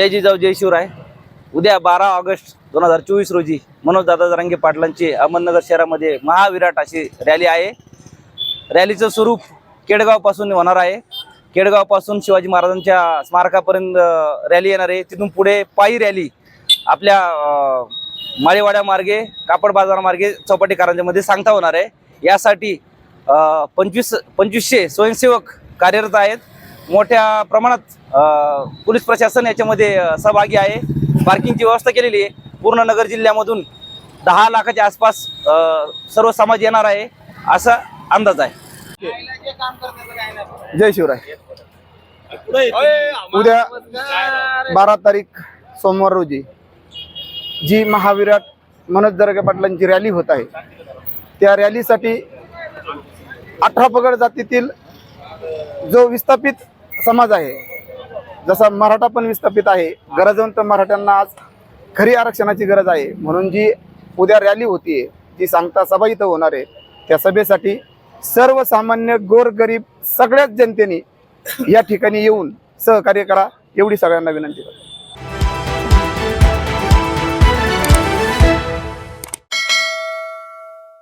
जय जिजाऊ जय शिवराय. उद्या बारा ऑगस्ट दोन हजार चोवीस रोजी मनोज दादा जरांगे पाटलांची अहमदनगर शहरामध्ये महाविराट अशी रॅली आहे. रॅलीचं स्वरूप केडगावपासून होणार आहे. केडगावपासून शिवाजी महाराजांच्या स्मारकापर्यंत रॅली येणार आहे. तिथून पुढे पायी रॅली आपल्या माळेवाड्यामार्गे माळेवाड्या मार्गे कापड बाजार मार्गे चौपाटी कारंजामध्ये सांगता होणार आहे. यासाठी पंचवीस पंचवीसशे स्वयंसेवक कार्यरत आहेत. मोठ्या प्रमाणात पोलीस प्रशासन याच्यामध्ये सहभागी आहे. पार्किंगची व्यवस्था केलेली आहे. पूर्ण नगर जिल्ह्यामधून दहा लाखाच्या आसपास सर्व समाज येणार आहे असा अंदाज आहे. जय शिवराय. उद्या बारा तारीख सोमवार रोजी जी महाविराट मनोज दरगे पाटलांची रॅली होत आहे त्या रॅलीसाठी अठरा पगड जातीतील जो विस्थापित समाज आहे. जसा मराठा पण विस्थापित आहे गरजवंत मराठ्यांना आज खरी आरक्षणाची गरज आहे. म्हणून जी उद्या रॅली होतीये जी सांगता सभा इथं होणार आहे त्या सभेसाठी सर्वसामान्य गोरगरीब सगळ्याच जनतेने या ठिकाणी येऊन सहकार्य करा एवढी सगळ्यांना विनंती करतो.